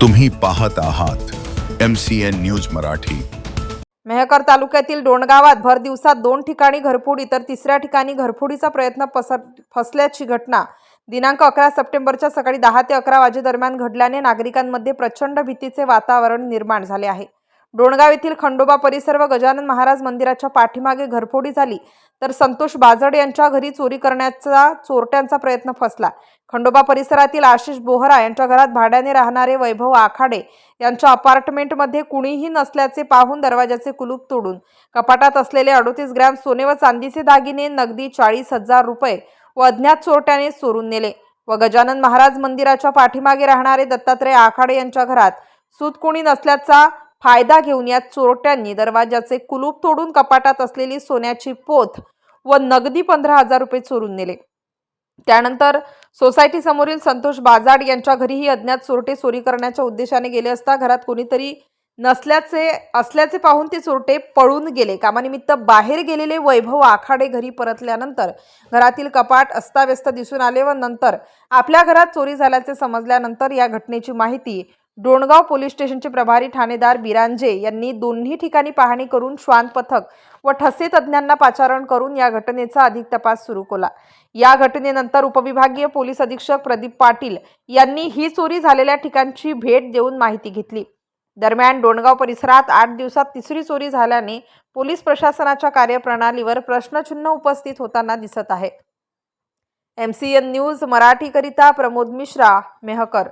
तुम्ही पाहत आहात M C N news Marathi. Mehkar तालुक्यातील डोणगावात भर दिवसात दोन ठिकाणी घरफोडी तर तिसऱ्या ठिकाणी घरफोडीचा प्रयत्न पसर फसल्याची घटना. दिनांक अकरा सप्टेंबरच्या सकाळी दहा ते अकरा वाजेदरम्यान घडल्याने नागरिकांमध्ये प्रचंड भीतीचे वातावरण निर्माण झाले आहे. डोणगाव येथील खंडोबा परिसर व गजानन महाराज मंदिराच्या पाठीमागे घरफोडी झाली तर संतोष बाजड यांच्या घरी चोरी करण्याचा चोरट्यांचा प्रयत्न फसला. खंडोबा परिसरातील आशिष बोहरा यांच्या घरात भाड्याने राहणारे वैभव आखाडे यांच्या अपार्टमेंटमध्ये कुणीही नसल्याचे पाहून दरवाजाचे कुलूप तोडून कपाटात असलेले अडोतीस ग्रॅम सोने व चांदीचे दागिने नगदी चाळीस हजार रुपये व अज्ञात चोरट्याने चोरून नेले व गजानन महाराज मंदिराच्या पाठीमागे राहणारे दत्तात्रय आखाडे यांच्या घरात सूत कुणी नसल्याचा फायदा घेऊन या चोरट्यांनी दरवाजाचे कुलूप तोडून कपाटात असलेली सोन्याची पोत व नगदी पंधरा हजार रुपये चोरून नेले. त्यानंतर सोसायटी समोरील संतोष बाजाड यांच्या घरीही अज्ञात चोरटे चोरी करण्याच्या उद्देशाने गेले असता घरात कोणीतरी नसल्याचे असल्याचे पाहून ते चोरटे पळून गेले. कामानिमित्त बाहेर गेलेले वैभव आखाडे घरी परतल्यानंतर घरातील कपाट अस्ताव्यस्त दिसून आले व नंतर आपल्या घरात चोरी झाल्याचे समजल्यानंतर या घटनेची माहिती डोणगाव पोलीस स्टेशनचे प्रभारी ठाणेदार बिरांजे यांनी दोन्ही ठिकाणी पाहणी करून श्वान पथक व ठसे तज्ज्ञांना पाचारण करून या घटनेचा अधिक तपास सुरू केला. या घटनेनंतर उपविभागीय पोलीस अधीक्षक प्रदीप पाटील यांनी ही चोरी झालेल्या ठिकाणची भेट देऊन माहिती घेतली. दरम्यान डोणगाव परिसरात आठ दिवसात तिसरी चोरी झाल्याने पोलीस प्रशासनाच्या कार्यप्रणालीवर प्रश्नचिन्ह उपस्थित होताना दिसत आहे. एम सी एन न्यूज मराठीकरिता प्रमोद मिश्रा मेहकर.